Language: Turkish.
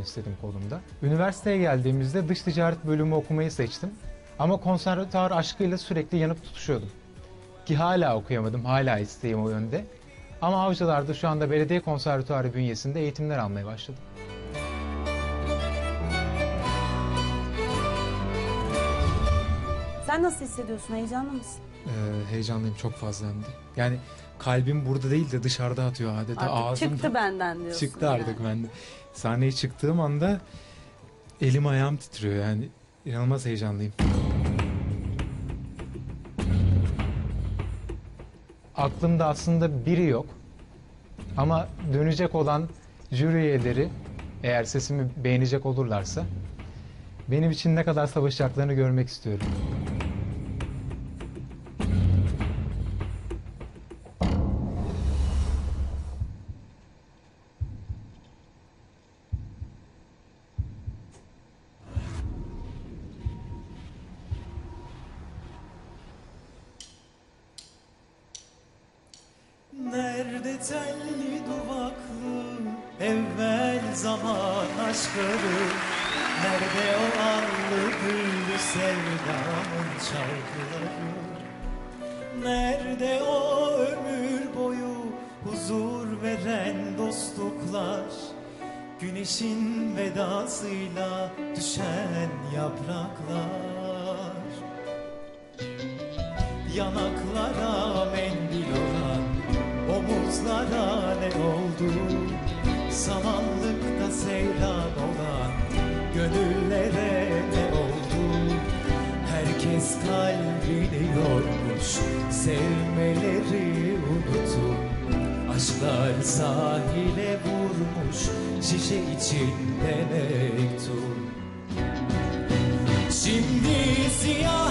istedim kolumda. Üniversiteye geldiğimizde dış ticaret bölümü okumayı seçtim. Ama konservatuar aşkıyla sürekli yanıp tutuşuyordum. Ki hala okuyamadım, hala isteğim o yönde. Ama Avcılar'da şu anda belediye konservatuarı bünyesinde eğitimler almaya başladım. Sen nasıl hissediyorsun? Heyecanlı mısın? Ee, heyecanlıyım çok fazla hem de. Yani kalbim burada değil de dışarıda atıyor adeta. Artık Ağzım çıktı benden diyorsun. Çıktı yani. artık bende. Sahneye çıktığım anda elim ayağım titriyor yani. İnanılmaz heyecanlıyım. Aklımda aslında biri yok. Ama dönecek olan jüri üyeleri eğer sesimi beğenecek olurlarsa benim için ne kadar savaşacaklarını görmek istiyorum. Telli duvaklı evvel zaman aşkları. Nerede o allı güllü sevdamın şarkıları Nerede o ömür boyu huzur veren dostluklar? Güneşin vedasıyla düşen yapraklar? Yanaklara Herkes kalbini yormuş Sevmeleri unutup Aşklar sahile vurmuş Şişe içinde mektup. Şimdi siyah